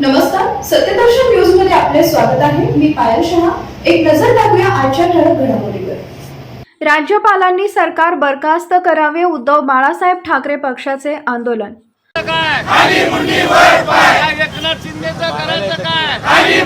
नमस्कार सत्यदर्शन न्यूजमध्ये आपले स्वागत आहे. मी पायल शहा. एक नजर टाकूया आजच्या ठळक घडामोडीवर. राज्यपालांनी सरकार बरखास्त करावे उद्धव बाळासाहेब ठाकरे पक्षाचे आंदोलन. काय या एकनाथ शिंदेचं करायचं काय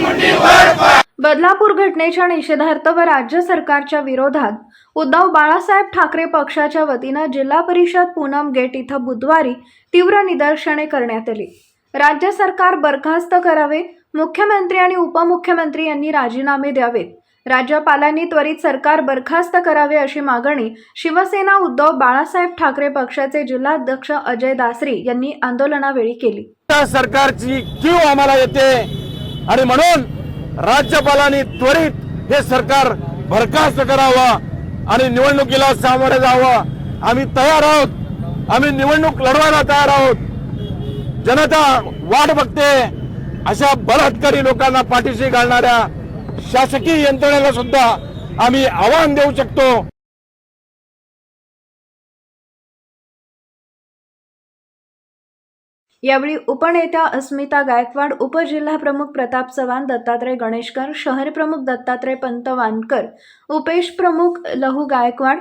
बदलापूर घटनेच्या निषेधार्थ व राज्य सरकारच्या विरोधात उद्धव बाळासाहेब ठाकरे पक्षाच्या वतीनं जिल्हा परिषद पूनम गेट इथं बुधवारी तीव्र निदर्शने करण्यात आली. राज्य सरकार बरखास्त करावे मुख्यमंत्री आणि उपमुख्यमंत्री यांनी राजीनामे द्यावेत. राज्यपालांनी त्वरित सरकार बरखास्त करावे अशी मागणी शिवसेना उद्धव बाळासाहेब ठाकरे पक्षाचे जिल्हाध्यक्ष अजय दासरी यांनी आंदोलनावेळी केली. सरकारची क्यू आम्हाला येते आणि म्हणून राज्यपालांनी त्वरित हे सरकार बरखास्त करावं आणि निवडणुकीला सामोरे जावं. आम्ही तयार आहोत. आम्ही निवडणूक लढवायला तयार आहोत. जनता वाट बघते. अशा बलात्कारी लोकांना पाठीशी घालणाऱ्या शासकीय यंत्रणेला सुद्धा आम्ही आव्हान देऊ शकतो. यावेळी उपनेत्या अस्मिता गायकवाड उपजिल्हाप्रमुख प्रताप चव्हाण दत्तात्रय गणेशकर शहर प्रमुख दत्तात्रय पंत वानकर उपेश प्रमुख लहू गायकवाड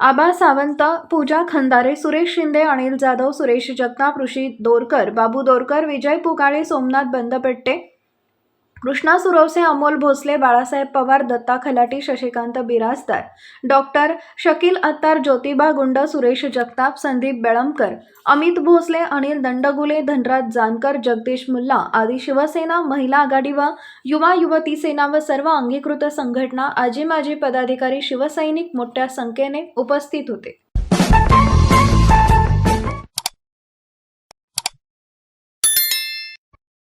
आबा सावंत पूजा खंदारे सुरेश शिंदे अनिल जाधव सुरेश जगताप ऋषी दोरकर बाबू दोरकर विजय पुकाळे सोमनाथ बंदपेट्टे कृष्णा सुरवसे अमोल भोसले बाळासाहेब पवार दत्ता खलाटी शशिकांत बिराजदार. डॉक्टर शकील अत्तार ज्योतिबा गुंड सुरेश जगताप संदीप बेळमकर अमित भोसले अनिल दंडगुले धनराज जानकर जगदीश मुल्ला आदी शिवसेना महिला आघाडी व युवा युवती सेना व सर्व अंगीकृत संघटना आजी माजी पदाधिकारी शिवसैनिक मोठ्या संख्येने उपस्थित होते.